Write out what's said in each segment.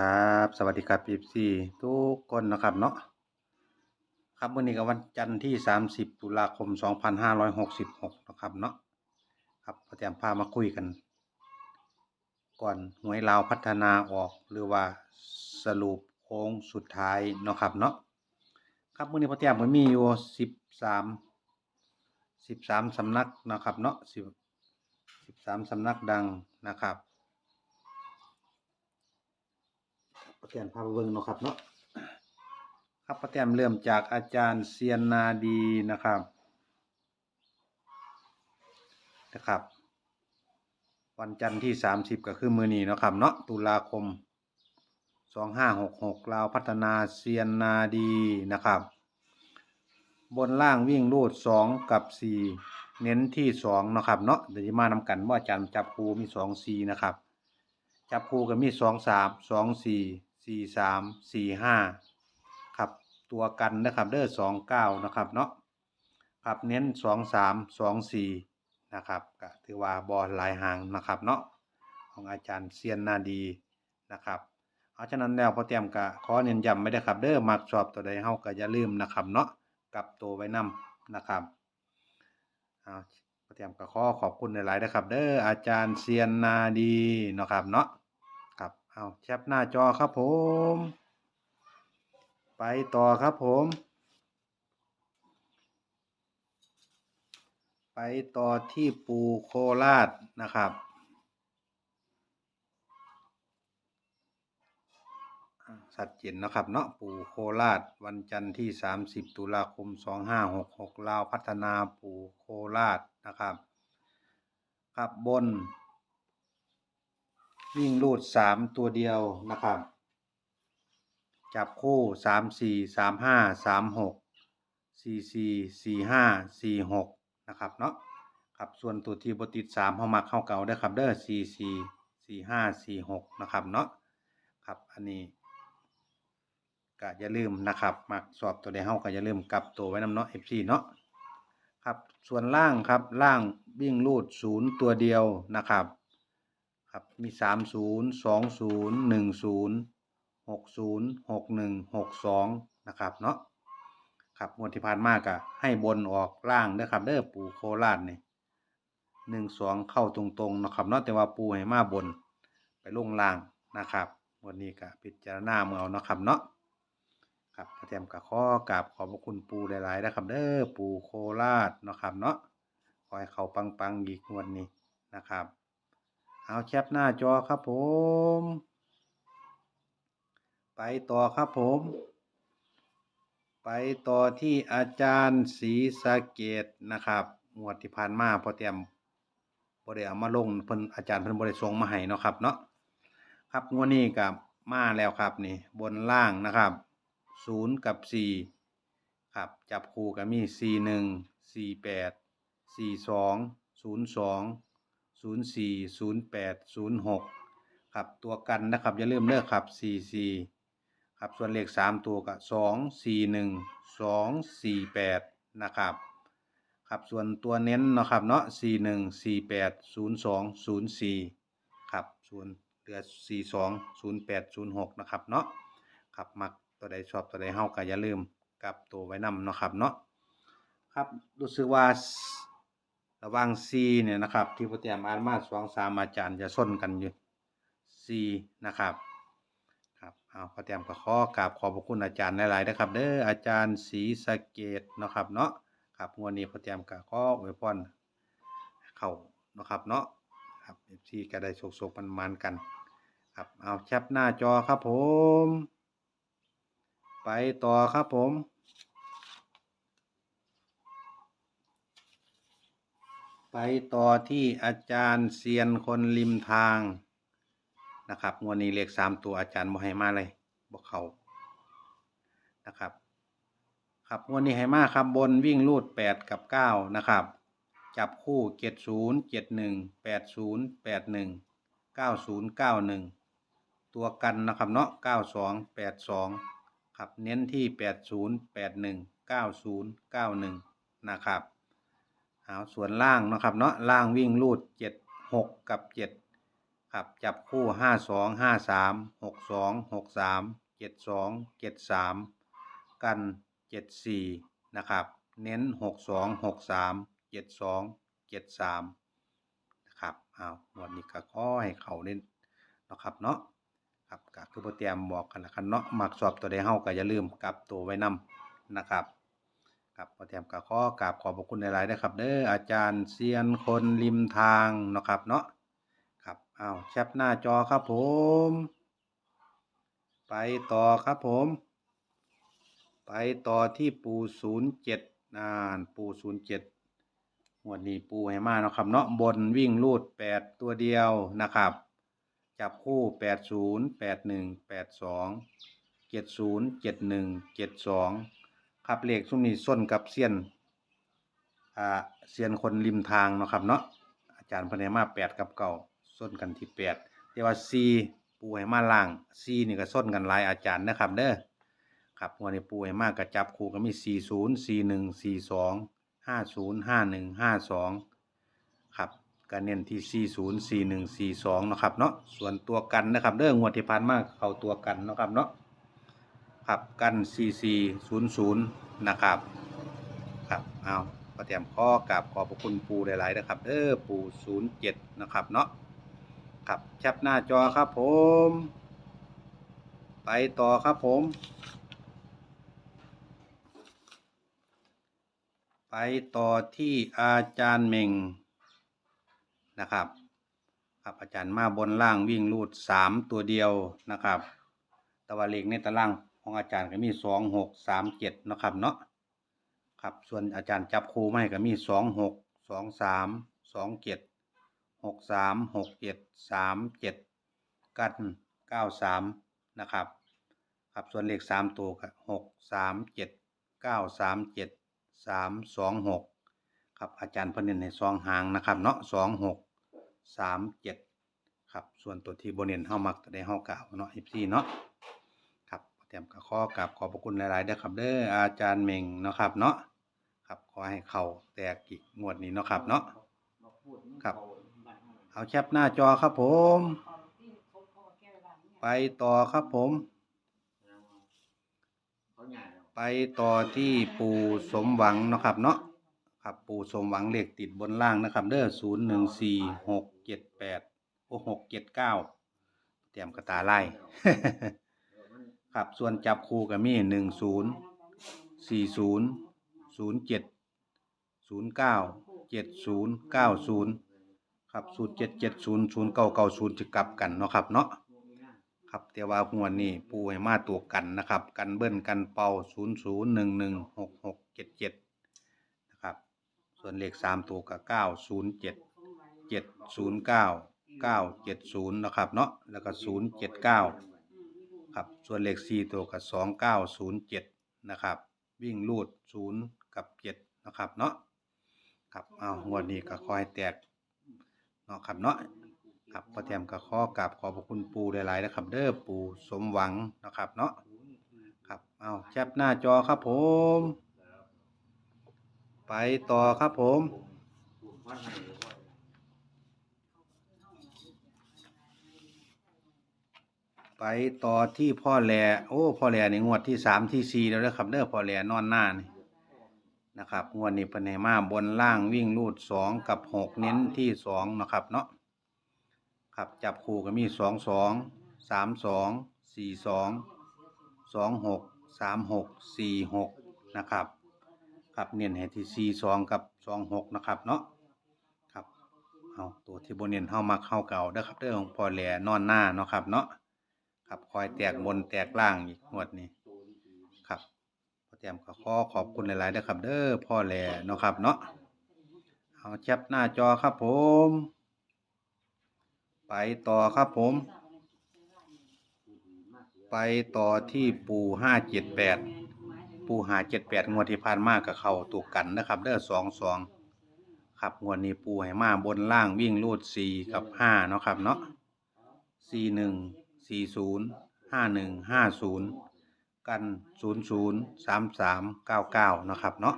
ครับสวัสดีครับพีซีทุกคนนะครับเนาะครับวันนี้ก็วันจันทร์ที่ 30 ตุลาคม 2566 นะครับเนาะครับพอแจมพามาคุยกัน ก่อนหวยลาวพัฒนาออกหรือว่าสรุปโค้งสุดท้ายเนาะครับเนาะครับวันนี้พอแจมก็มีอยู่ 13 13สำนักนะครับเนาะ10 13สำนักดังนะครับ ป้าแตนพาไปเบิ่งเนาะครับเนาะครับป้าแตนเริ่มจากอาจารย์เซียนนาดีนะครับนะครับ วันจันทร์ที่ 30 ก็คือมือนี้เนาะครับเนาะตุลาคม 2566ลาวพัฒนาเซียนนาดีนะครับ บนล่างวิ่งรูด 2 กับ 4 เน้นที่2นะครับเนาะเดี๋ยวจะมานำกันว่าอาจารย์จับคูมี 2 4 นะครับ จับคู่ก็มีสองสาม สี่สามสี่ห้าครับตัวกันนะครับเด้อสองเก้านะครับเนาะครับเน้นสองสามสองสี่นะครับก็ถือว่าบอลหลายหางนะครับเนาะของอาจารย์เซียนนาดีนะครับเอาฉะนั้นแล้วพอเตรียมกะขอเน้นย้ำไม่ได้ครับเด้อมักชอบตัวใดเฮาก็อย่าลืมนะครับเนาะกับตัวไว้นํนะครับเอาพอเตรียมก็ขอขอบคุณหลายๆนะครับ เด้ออาจารย์เซียนนาดีนะครับเนาะ เอาแคปหน้าจอครับผม ไปต่อครับผม ไปต่อที่ปูโคราชนะครับอ่าชัดเจนนะครับเนาะปูโคราชวันจันทร์ที่ 30 ตุลาคม 2566ลาวพัฒนาปูโคราชนะครับ ครับบน วิ่งรูดสามตัวเดียวนะครับ จับคู่สามสี่สามห้าสามหกสี่สี่สี่ห้าสี่หกนะครับเนาะครับส่วนตัวที่บติดสามเข้ามาเข้าเก่าได้ครับเด้อสี่สี่สี่ห้าสี่หกนะครับเนาะครับอันนี้ก็อย่าลืมนะครับมักสอบตัวใดเฮาก็อย่าลืมกลับตัวไว้นำเนาะ FC เนาะครับส่วนล่างครับล่างวิ่งรูดศูนย์ตัวเดียวนะครับ ครับ มีสามศูนย์สองศูนย์หนึ่งศูนย์หกศูนย์หกหนึ่งหกสองนะครับเนาะครับงวดที่ผ่านมากะให้บนออกล่างเด้อครับเด้อปูโคราชนี่หนึ่งสองเข้าตรงๆนะครับเนาะแต่ว่าปูให้มาบนไปลงล่างนะครับวันนี้ก็พิจารณาเมื่อเอานาะครับเนาะครับพระเทียมกับข้อกราบขอบพระคุณปูหลายๆนะครับเด้อปูโคราชนะครับเนาะขอให้เขาปังๆอีกงวดนี้นะครับ เอาแคปหน้าจอครับผม ไปต่อครับผม ไปต่อที่อาจารย์ศรีสะเกตนะครับงวดที่ผ่านมาพอเตรียมบ่ได้เอามาลงเพิ่นอาจารย์เพิ่นบ่ได้ส่งมาให้เนาะครับเนาะครับงวดนี้กับมาแล้วครับนี่บนล่างนะครับศูนย์กับสี่ครับจับคู่ก็มีสี่หนึ่งสี่แปดสี่สองศูนย์สอง ศูนย์สี่ศูนย์แปดศูนย์หกครับตัวกันนะครับ อย่าลืมเลิกครับสี่สี่ครับส่วนเลขสามตัวก็สองสี่หนึ่งสองสี่แปดนะครับครับส่วนตัวเน้นนะครับเนาะสี่หนึ่งสี่แปดศูนย์สองศูนย์สี่ครับส่วนเหลือสี่สองศูนย์แปดศูนย์หกนะครับเนาะครับมักตัวใดชอบตัวใดเฮาก็อย่าลืมกับตัวไว้นำเนาะครับเนาะครับรู้สึกว่า ระว่าง C เนี่ยนะครับที่พระเตียมอ่านมาสองสามอาจารย์จะส้นกันอยู่ C นะครับครับเอาพระเตียมก็ขอกราบขอบพระคุณอาจารย์หลายๆนะครับ เด้ออาจารย์ศรีสะเกตเนะครับเนาะครับงวดนี้พระเตียมก็ขออวยพรเข้านะครับเนาะครับเอฟซีก็ได้โศกๆมันๆกัน ครับเอาแคปหน้าจอครับผม ไปต่อครับผม ไปต่อที่อาจารย์เซียนคนริมทางนะครับงวดนี้เลขสามตัวอาจารย์บ่ให้มาเลยบ่เขานะครับ ครับงวดนี้ให้มาครับบนวิ่งรูดแปดกับเก้านะครับ จับคู่เจ็ดศูนย์เจ็ดหนึ่งแปดศูนย์แปดหนึ่งเก้าศูนย์เก้าหนึ่งตัวกันนะครับเนาะเก้าสองแปดสองครับเน้นที่แปดศูนย์แปดหนึ่งเก้าศูนย์เก้าหนึ่งนะครับ เอาส่วนล่างนะครับเนาะล่างวิ่งรูดเจ็ดหกกับเจ็ดครับจับคู่ห้าสองห้าสามหกสองหกสามเจ็ดสองเจ็ดสามกันเจ็ดสี่นะครับเน้นหกสองหกสามเจ็ดสองเจ็ดสามนะครับเอาวันนี้ก็ขอให้เขาเล่นนะครับเนาะครับก็คือโปรแกรมบอกกันละกันเนาะมักสอบตัวใดเฮาก็อย่าลืมกลับตัวไว้นำนะครับ ครับพอแถมก็ขอกราบขอบพระคุณหลายๆนะครับ เด้ออาจารย์เซียนคนริมทางเนาะครับเนาะครับอ้าวแชปหน้าจอครับผม ไปต่อครับผม ไปต่อที่ปูศูนย์เจ็ดอ่านปูศูนย์เจ็ดงวดนี้ปูให้มาเนาะครับเนาะบนวิ่งลูดแปดตัวเดียวนะครับ จับคู่แปดศูนย์แปดหนึ่งแปดสองเจ็ดศูนย์เจ็ดหนึ่งเจ็ดสอง ครับเลขซุ้มนี้ส้นกับเซียนอ่าเซียนคนริมทางเนาะครับเนาะอาจารย์พเนมาแปดกับเก่าส้นกันที่แปดแต่ว่าซีปูให้มาล่างซีนี่ก็ส้นกันหลายอาจารย์นะครับเด้อครับวดนี้ปูให้มากกับจับคู่ก็มีสี่ศูนย์สี่หนึ่งสี่สองห้าศูนย์ห้าหนึ่งห้าสองครับก็เน้นที่ 40 41 42เนาะครับเนาะ ส่วนตัวกันนะครับ เด้องวดที่ผ่านมาเข้าตัวกันเนาะครับเนาะ ครับกัน 4400 นะครับ ครับเอาก็เตรียมข้อกับขอบพระคุณปูหลายๆนะครับเด้อปู07 นะครับเนาะครับแคปหน้าจอครับผม ไปต่อครับผม ไปต่อที่อาจารย์เม่งนะครับครับอาจารย์มาบนล่างวิ่งรูดสามตัวเดียวนะครับ ตะวันเลขในตาราง ของอาจารย์ก็มีสองหกสามเจ็ดนะครับเนาะครับส่วนอาจารย์จับคู่ไม่ก็มีสองหกสองสามสองเจ็ดหกสามหกเจ็ดสามเจ็ดกันเก้าสามนะครับครับส่วนเลขสามตัวก็หกสามเจ็ดเก้าสามเจ็ดสามสองหกครับอาจารย์พนเน้นให้สองหางนะครับเนาะสองหกสามเจ็ดครับส่วนตัวที่บนเน้นเฮามักจะได้เฮากล่าวเนาะอีพีเนาะ ตรียมกระข้อกับขอบพระคุณหลายๆเด้อครับ เด้ออาจารย์เม่งเนาะครับ เนาะครับขอให้เขาแตกอีกงวดนี้เนาะครับ เนาะครับเอาแคปหน้าจอครับผม ไปต่อครับผม ไปต่อที่ปู่สมหวังเนาะครับ เนาะครับปู่สมหวังเลขติดบนล่างนะครับ เด้อศูนย์หนึ่งสี่หกเจ็ดแปดโอหกเจ็ดเก้าเตรียมกระตาไล่ ครับส่วนจับคู่กับมีหนึ่งศูนย์สี่ศูนย์ศูนย์เจ็ดศูนย์เก้าเจ็ดศูนย์เก้าศูนย์ครับศูนย์เจ็ดเจ็ดศูนย์ศูนย์เก้าเก้าศูนย์จะกลับกันเนาะครับเนาะครับแต่ว่าหัวนี่ปูให้มาตัวกันนะครับ กันเบิ้ลกันเป่าศูนย์ศูนย์หนึ่งหนึ่งหกหกเจ็ดเจ็ดนะครับส่วนเลขสามตัวก็เก้าศูนย์เจ็ดเจ็ดศูนย์เก้าเก้าเจ็ดศูนย์นะครับเนาะแล้วก็ศูนย์เจ็ดเก้า ครับส่วนเลขสี่ตัวก็สองเก้าศูนะครับวิ่งลูดศูนย์กับเจ็ดนะครับเนาะครับเอางวดนี้ก็คอยแตกเนาะครับเนาะครับพอแถมก็ขอกราบขอบพระคุณปูหลายๆนะครับ เด้อปูสมหวังนะครับเนาะครับเอาแคปหน้าจอครับผม ไปต่อครับผม ไปต่อที่พ่อแหล่โอ้พ่อแหล่ในงวดที่สามที่สี่แล้วนะครับเด้อพ่อแหล่นอนหน้านี่นะครับงวดนี้เป็นไหมาบนล่างวิ่งรูดสองกับหกเน้นที่สองนะครับเนาะครับจับคู่ก็มีสองสองสามสองสี่สองสองหกสามหกสี่หกนะครับครับเน้นให้ที่สี่สองกับสองหกนะครับเนาะครับเอาตัวที่บนเน้นเข้ามาเข้าเก่าเด้อครับเด้อของพอแหล่นอนหน้าเนาะครับเนาะ ครับคอยแตกบนแตกล่างอีกงวดนี้ครับพอแต้มก็ขอขอบคุณหลายๆเด้อครับ เด้อพ่อแหล่เนาะครับเนาะเอาแคปหน้าจอครับผม ไปต่อครับผม ไปต่อที่ปูห้าเจ็ดแปดปูหาเจ็ดแปดงวดที่ผ่านมากับเขาตูกกันนะครับเด้อสองสองครับงวดนี้ปูให้มาบนล่างวิ่งรูดสี่กับห้าเนาะครับเนาะสี่หนึ่ง สี่ศูนย์ห้าหนึ่งห้าศูนย์กันศูนย์ศูนย์สามสามเก้าเก้านะครับเนาะ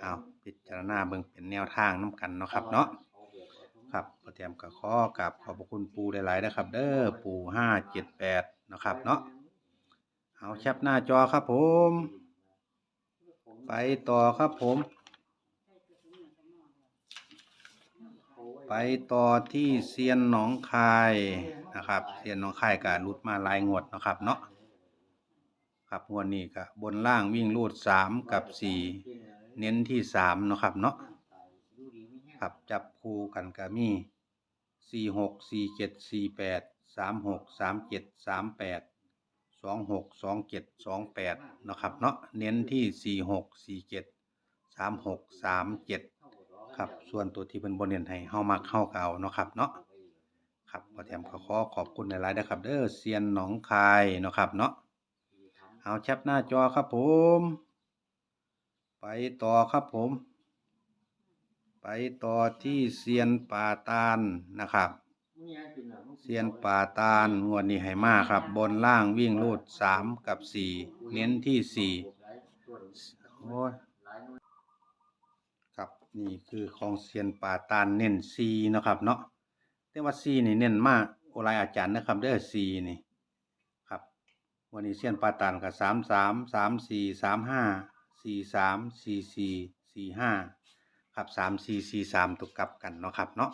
เอาพิจารณาเบิ่งเป็นแนวทางน้ำกันเนาะครับเนาะครับพอเตรียมกับขอกราบขอบพระคุณปูหลายๆนะครับ เด้อปูห้าเจ็ดแปดนะครับเนาะเอาแคปหน้าจอครับผม ไปต่อครับผม ไปต่อที่เซียนหนองคายนะครับเซียนหนองคายก็รุดมาหลายงวดนะครับเนาะครับงวดนี้ก็บนล่างวิ่งรูดสามกับสี่เน้นที่สามนะครับเนาะครับจับคู่กันก็มีสี่หกสี่เจ็ดสี่แปดสามหกสามเจ็ดสามแปดสองหกสองเจ็ดสองแปดนะครับเนาะเน้นที่สี่หกสี่เจ็ดสามหกสามเจ็ด ครับ ส่วนตัวที่เป็นบนเรียนให้เฮามักเฮาเก่าเนาะครับเนาะครับพอแถมก็ขอขอบคุณหลายๆนะครับ เด้อเซียนหนองคายเนาะครับเนาะเอาแชปหน้าจอครับผม ไปต่อครับผม ไปต่อที่เซียนป่าตาลนะครับเซียนป่าตาลงวดนี้ให้มาครับ บนล่างวิ่งรูดสามกับสี่เน้นที่สี่โอ้ย นี่คือของเซียนป่าตาลเน้นซีเนาะครับเนาะแต่ว่าซีนี่เน้นมากโอหลายอาจารย์นะครับเด้อซีนี่ครับ วันนี้เซียนป่าตาลกับสามสามสามสี่สามห้าสี่สามสี่สี่สี่ห้าครับสามสี่สี่สามตัวกลับกันเนาะครับเนาะ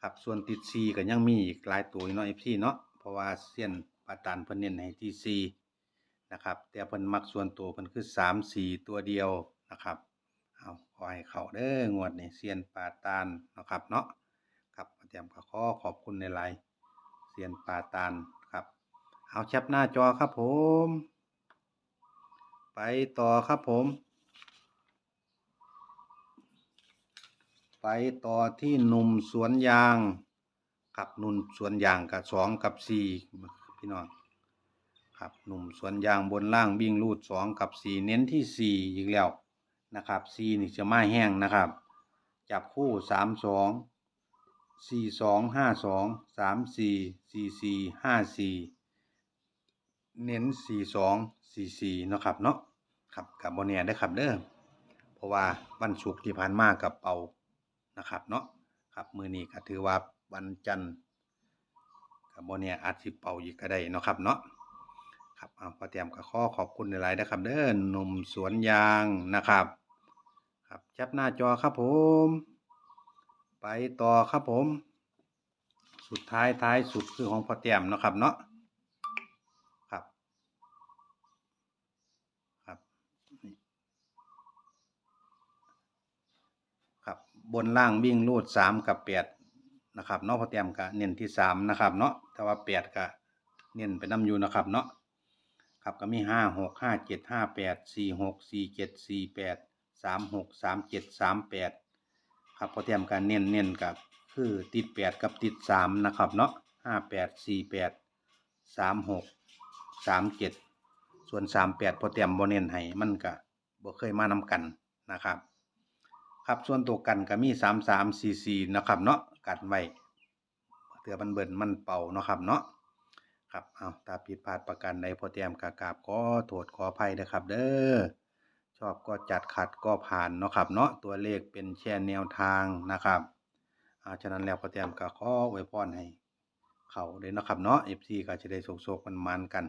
ครับส่วนติดซีก็ยังมีอีกหลายตัวเนาะเอฟซีเนาะเพราะว่าเซียนป่าตาลเพิ่นเน้นให้ที่ซีนะครับแต่เพิ่นมักส่วนตัวเพิ่นคือสามสี่ตัวเดียวนะครับ เอาขอให้เขาเด้องวดนี้เซียนป่าตาลนะครับเนาะครับเตรียมก็ขอขอบคุณในไลน์เซียนป่าตาลครับ เอาแชปหน้าจอครับผม ไปต่อครับผม ไปต่อที่หนุ่มสวนยางครับหนุ่มสวนยางกับสองกับสี่พี่น้องครับหนุ่มสวนยางบนล่างวิ่งรูดสองกับสี่เน้นที่สี่อีกแล้ว นะครับซีนี่จะมาแห้งนะครับ จับคู่สามสองสี่สองห้าสองสามสี่สี่สี่ห้าสี่เน้นสี่สองสี่สี่นะครับเนาะครับกับโบเนียได้ครับเด้อเพราะว่าวันศุกร์ที่ผ่านมากับเป่านะครับเนาะครับมือนี้ก็ถือว่าวันจันทร์กับโบเนียอาจสิเป่าอีกก็ได้เนาะครับเนาะครับเอาพอเตรียมกับข้อขอบคุณในไลน์นะครับ เด้อหนุ่มสวนยางนะครับ ครับแคปหน้าจอครับผม ไปต่อครับผม สุดท้ายท้ายสุดคือของพอเตียมนะครับเนาะครับครับครับบนล่างวิ่งรูดสามกับแปดนะครับเนาะพอเตียมกับเน้นที่สามนะครับเนาะแต่ว่าแปดกับเน้นไปน้ำอยู่นะครับเนาะครับก็มีห้าหกห้าเจ็ดห้าแปดสี่หกสี่เจ็ดสี่แปด สามหกสามเจ็ดสามแปดครับพอเตรียมการเน้นเน้นกับคือติดแปดกับติดสามนะครับเนาะห้าแปดสี่แปดสามหกสามเจ็ดส่วนสามแปดพอเตรียมโบเน้นให้มันก็บ่เคยมานำกันนะครับ ครับส่วนตัวกันก็มีสามสามสี่สี่นะครับเนาะกันไว้เตือมันเบิ่นมันเป่าเนาะครับเนาะครับ เอาตาผิดพลาดประกันใดพอเตรียมกากาบขอโทษขออภัยนะครับ เด้อ ชอบก็จัดขัดก็ผ่านเนาะครับเนาะตัวเลขเป็นแช่แนวทางนะครับอาฉะนั้นแล้วพอเตรียมก็ขออวยพรให้เขาเลยนะครับเนาะ FC ก็จะได้โศกๆมันมันกัน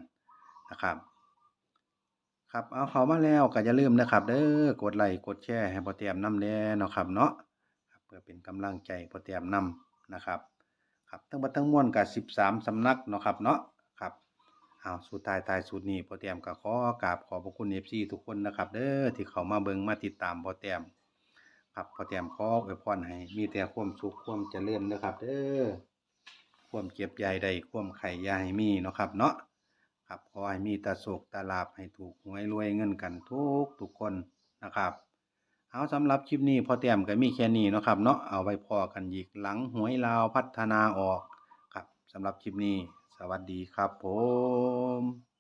นะครับ ครับเอาเขามาแล้วก็อย่าลืมนะครับ เด้อกดไลค์กดแชร์ให้พอเตรียมนำแน่เนาะครับเนาะเพื่อเป็นกำลังใจพอเตรียมนำนะครับ ครับทั้งหมดทั้งมวลกับสิบสามสำนักเนาะครับเนาะ เอาสุดท้ายท้ายสุดนี้พอเตรียมกับขอกราบขอบพระคุณเอฟซีทุกคนนะครับ เด้อที่เขามาเบิงมาติดตามพอเตรียมครับพอเตรียมขออวยพรให้ มีแต่ความสุขความเจริญนะครับ เด้อความเจ็บใหญ่ใดความไข่ให้มีเนาะครับ เนาะครับขอให้มีแตาโศกตาลาบให้ถูกหวยรวยเงินกันทุกทุกคนนะครับเอาสำหรับคลิปนี้พอเตรียมก็มีแค่นี้เนาะครับเนาะเอาไว้พอกันอีกหลังหวยลาวพัฒนาออกครับสำหรับคลิปนี้ สวัสดีครับผม